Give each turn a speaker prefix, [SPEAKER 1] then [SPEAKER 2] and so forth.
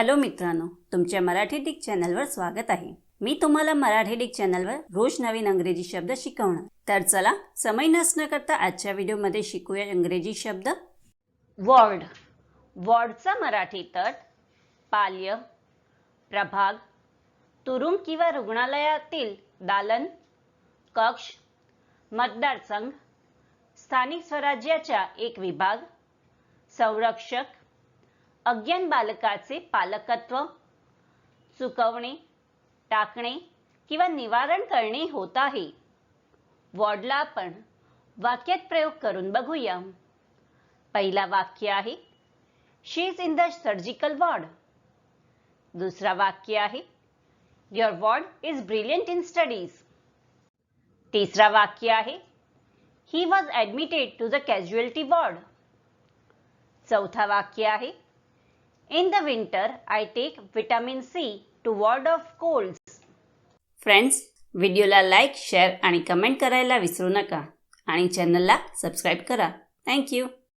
[SPEAKER 1] Hello मित्रांनो तुमच्या Marathi Dick चॅनलवर स्वागत आहे. मी तुम्हाला मराठी डिक चॅनलवर रोज नवीन अंग्रेजी शब्द शिकवणार. तर चला समय नसणं करता आजच्या व्हिडिओमध्ये शिकूया इंग्रजी शब्द. वॉर्ड. वॉर्डचा मराठी तट पाल्य प्रभाग तुरुंग किंवा रुग्णालयातील दालन कक्ष मतदारसंघ स्थानिक स्वराज्याचा एक विभाग संरक्षक अज्ञान बालकाचे पालकत्व चुकवणे टाकणे किंवा निवारण करणे होत आहे. वॉर्डला आपण वाक्यात प्रयोग करून बघूया. पहिला वाक्य आहे she is in the surgical ward दुसरा वाक्य आहे your ward is brilliant in studies तिसरा वाक्य आहे he was admitted to the casualty ward चौथा वाक्य आहे in the winter I take vitamin C to ward off colds. Friends व्हिडिओला लाईक शेअर आणि कमेंट करायला विसरू नका. आणि चॅनलला सबस्क्राईब करा. थँक्यू